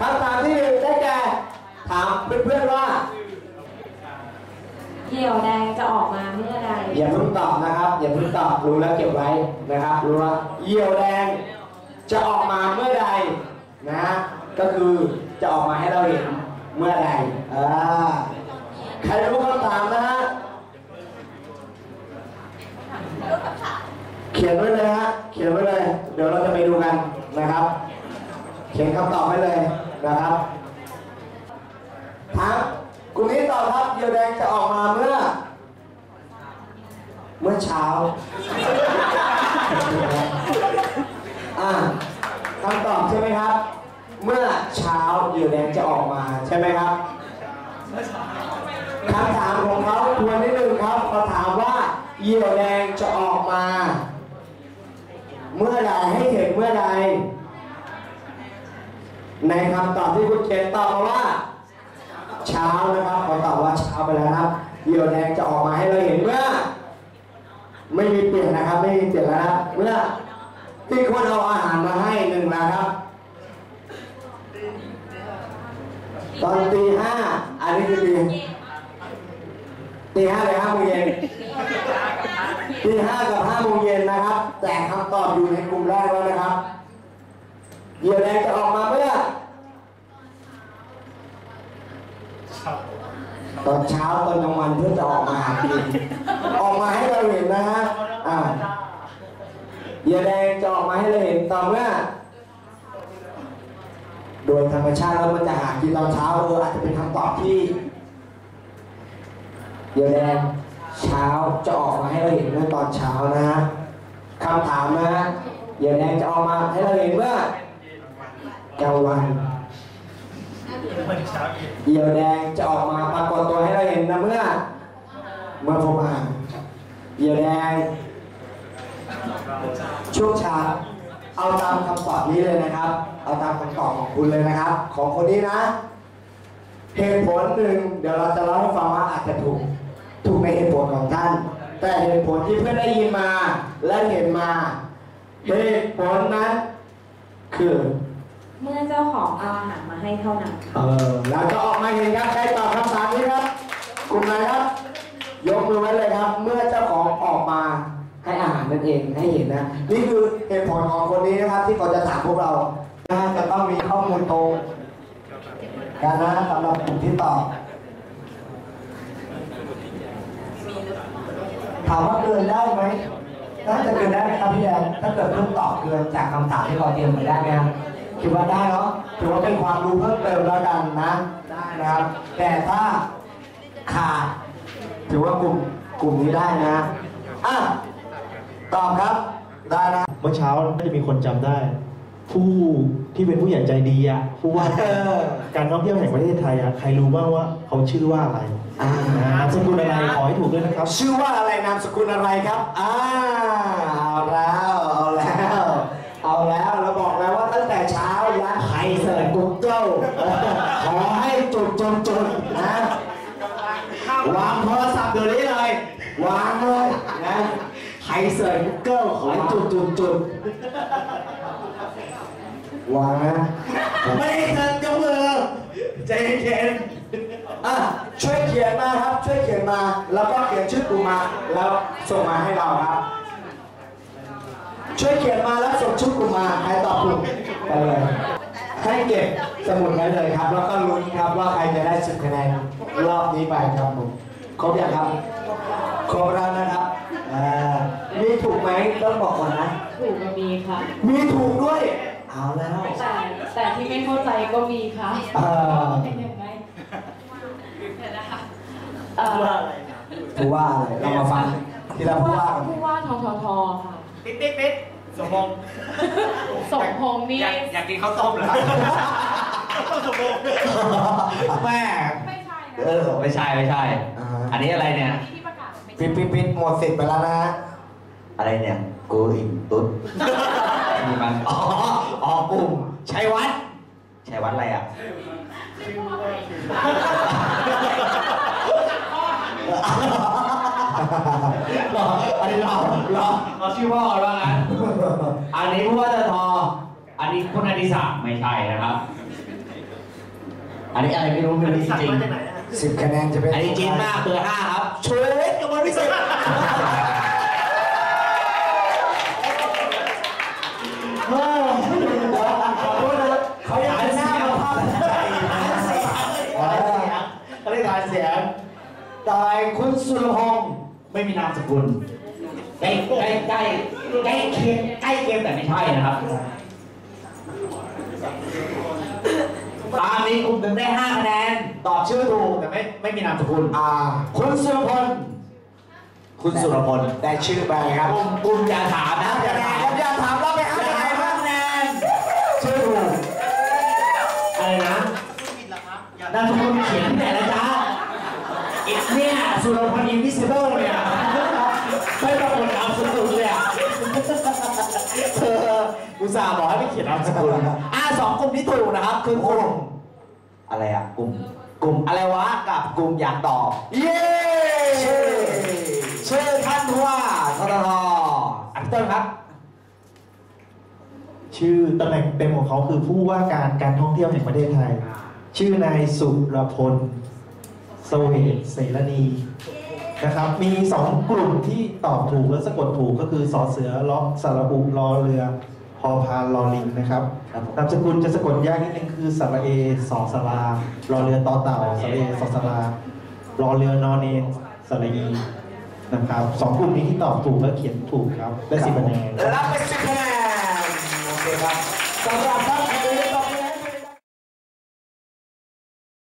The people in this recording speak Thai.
คำถามที่หนึ่งได้แก่ถามเพื่อนๆว่า เหี่ยวแดงจะออกมาเมื่อใดอย่าเพิ่งตอบนะครับ อย่าเพิ่งตอบรู้แล้วเก็บไว้นะครับ รู้ว่าเยี่ยวแดงจะออกมาเมื่อใดนะ ก็คือจะออกมาให้เราเห็นเมื่อใดอ่าใครรู้คำถามนะฮะเขียนไว้เลยฮะเขียนไว้เลย เดี๋ยวเราจะไปดูกันนะครับ เขียนคำตอบไว้เลย นะครับถามกลุ่มนี้ตอบครับเยียวแดงจะออกมาเมื่อ เมื่อเช้าอ่าคำตอบใช่ไหมครับ เมื่อเช้าเหยือแดงจะออกมาใช่ไหมครับคำถามของเขาทวนนิดนึงครับเขาถามว่าเหยื่อแดงจะออกมา เมื่อใดให้เห็นเมื่อใด ในคำตอบที่คุณเขียนตอบมาว่า เช้านะครับเขาตอบว่าเช้าไปแล้วนะครับเหยื่อแดงจะออกมาให้เราเห็นเมื่อไม่มีเปลี่ยนนะครับ ไม่มีเปลี่ยนแล้วนะครับเมื่อที่คนเอาอาหารมาให้หนึ่งแล้วครับ ตอนตีห้าอันนี้คือตีตีห้าเลยห้าโมงเย็นตีห้ากับห้าโมงเย็นนะครับ แต่คำตอบอยู่ในกลุ่มแรกแล้วนะครับเหยื่อแดงจะออกมาเมื่ อตอนเช้าตอนกลางวันเพื่อจะออกมาหากินออกมาให้เราเห็นนะฮะอ่าเหยื่อแดงจะออกมาให้เราเห็นตอนเมื่อโดยธรรมชาติแล้วมันจะหากินตอนเช้าเอออาจจะเป็นคำตอบที่เหยื่อแดงเช้าจะออกมาให้เราเห็นเมื่อตอนเช้านะฮะคำถามนะฮะเหยื่อแดงจะออกมาให้เราเห็นเมื่อกลางวันเหยี่ยวแดงจะออกมาปรากฏตัวให้เราเห็นนะเมื่อ เมื่อผมอ่าน เหยี่ยวแดงช่วงเช้าเอาตามคำตอบนี้เลยนะครับ เอาตามคำตอบของคุณเลยนะครับ ของคนนี้นะเหตุผลหนึ่งเดี๋ยวเราจะเล่าให้ฟังว่าอาจจะถูกถูกในเหตุผลของท่าน แต่เหตุผลที่เพื่อนได้ยินมา และเห็นมา เหตุผลนั้นคือ เมื่อเจ้าของเอาอาหารมาให้เท่านั้น เออแล้วก็ออกมาเห็นครับใครต เองให้เห็นนะ นี่คือเหตุผลของคนนี้นะครับที่เขาจะถามพวกเรานะจะต้องมีข้อมูลตรงกันนะสำหรับกลุ่มที่ตอบถามว่าเกินได้ไหมน่าจะเกินได้ครับพี่แดนถ้าเกิดเพิ่งตอบเกินจากคำถามที่เราเตรียมไปได้ไหมครับคิดว่าได้เนาะถือว่าเป็นความรู้เพิ่มเติมแล้วกันนะได้นะครับ แต่ถ้าขาดถือว่ากลุ่มกลุ่มนี้ได้นะอะ ตอบครับ ได้นะ เมื่อเช้าน่าจะมีคนจำได้ ผู้ที่เป็นผู้ใหญ่ใจดีอะผู้ว่าเออ การท่องเที่ยวแห่งประเทศไทยอะใครรู้บ้างว่าเขาชื่อว่าอะไรอ่า นามสกุลอะไรขอให้ถูกด้วยนะครับ ชื่อว่าอะไรนามสกุลอะไรครับ อ่า เอาแล้ว เอาแล้ว เอาแล้วเราบอกแล้วว่าตั้งแต่เช้ายันไฮเสิร์ชกูเกิลขอให้จุดจุดจุดนะ วางโทรศัพท์เดี๋ยวนี้เลย วางเลยนะ ไฮเสิร์ชกูเกิลขอให้จุดจุดจุดวางนะ ไม่ได้เสิร์ชยกมือใจเย็นๆอะช่วยเขียนมาครับ ช่วยเขียนมา แล้วก็เขียนชื่อกูมา แล้วส่งมาให้เราครับ ช่วยเขียนมาแล้วส่งชื่อกูมาใครตอบถูกไปเลย ให้เก็บสมุดไว้เลยครับ แล้วก็ลุ้นครับว่าใครจะได้สิบคะแนนรอบนี้ไปครับผม ครบยังครับ ครบแล้วนะครับอ่า มีถูกไหมต้องบอกก่อนนะ ถูกก็มีค่ะ มีถูกด้วย เอาแล้วแต่แต่ที่ไม่เข้าใจก็มีค่ะเอ่อเป็นยังไงเอ่อผู้ว่าอะไรเรามาฟังทีละผู้ว่ากันผู้ว่าทททค่ะติ๊ดติ๊ดติ๊ดสมพงษ์สมพงษ์นี่อยากอยากกินข้าวต้มเหรอสมพงษ์แม่ไม่ใช่เออไม่ใช่ไม่ใช่อ่าอันนี้อะไรเนี่ยที่ประกาศไม่ปิดปิดปิดหมดสิทธิ์ไปแล้วนะฮะ อะไรเนี่ยกูอินตุ๊ดมีมันอ๋ออ๋อกลุ่มชัยวัฒน์ใช่วัดอะไรอะรออันนี้รอรอเราชื่อพ่อว่างั้นอันนี้ผู้ว่าททอันนี้คุณอดิศักดิ์ไม่ใช่นะครับ อันนี้อะไรไม่รู้ไม่รู้จริงสิบคะแนนจะเป็นๆอันนี้จีนมากเบอร์ห้าครับช่ เขาเรียกการเสียงต่อไปคุณสุรพงศ์ไม่มีนามสกุลใกล้ใกล้ใกล้ใกล้เคียงใกล้เคียงแต่ไม่ใช่นะครับตามนี้กลุ่มหนึ่งได้ห้าคะแนนตอบชื่อถูกแต่ไม่ไม่มีนามสกุลอ่าคุณสุรพลคุณสุรพลได้ชื่อไปครับกลุ่มกลุ่มอย่าถามนะอย่าอย่าถาถามมอย่าถามเราไปอห้าย่าคะแนถามนห้าครับคะแนนชื่อถูกอะไรนะนามสกุลเขียนที่ไหนนะจ๊ะอีกเนี่ย สุรพลอินวิสิเบิลเนี่ยไม่ปรากฏนามสกุลเลยอะเธออุตส่าห์บอกให้ไม่เขียนนามสกุลอะสองกลุ่มที่ถูกนะครับ คือกลุ่มอะไรอะกลุ่มกลุ่มอะไรวะกับกลุ่มอยากตอบเย้ชื่อชื่อท่านผู้ว่าทททอันต้นครับ ชื่อตำแหน่งเต็มของเขาคือผู้ว่าการการท่องเที่ยวแห่งประเทศไทย ชื่อนายสุรพล เสวตเสรณีนะครับ มีสองกลุ่มที่ตอบถูกและสะกดถูกก็คือสอเสือล้อสระอุรอเรือพอพานลอลิงนะครับครับผมนามสกุลจะสะกดยากนิดนึงคือสระเอสอสลารอเรือต่อเต่าสระเอสอสลารอเรือนอนเนนสระอีนะครับสองกลุ่มนี้ที่ตอบถูกและเขียนถูกครับได้สิบคะแนน รับไปสิบคะแนนโอเคครับสำหรับ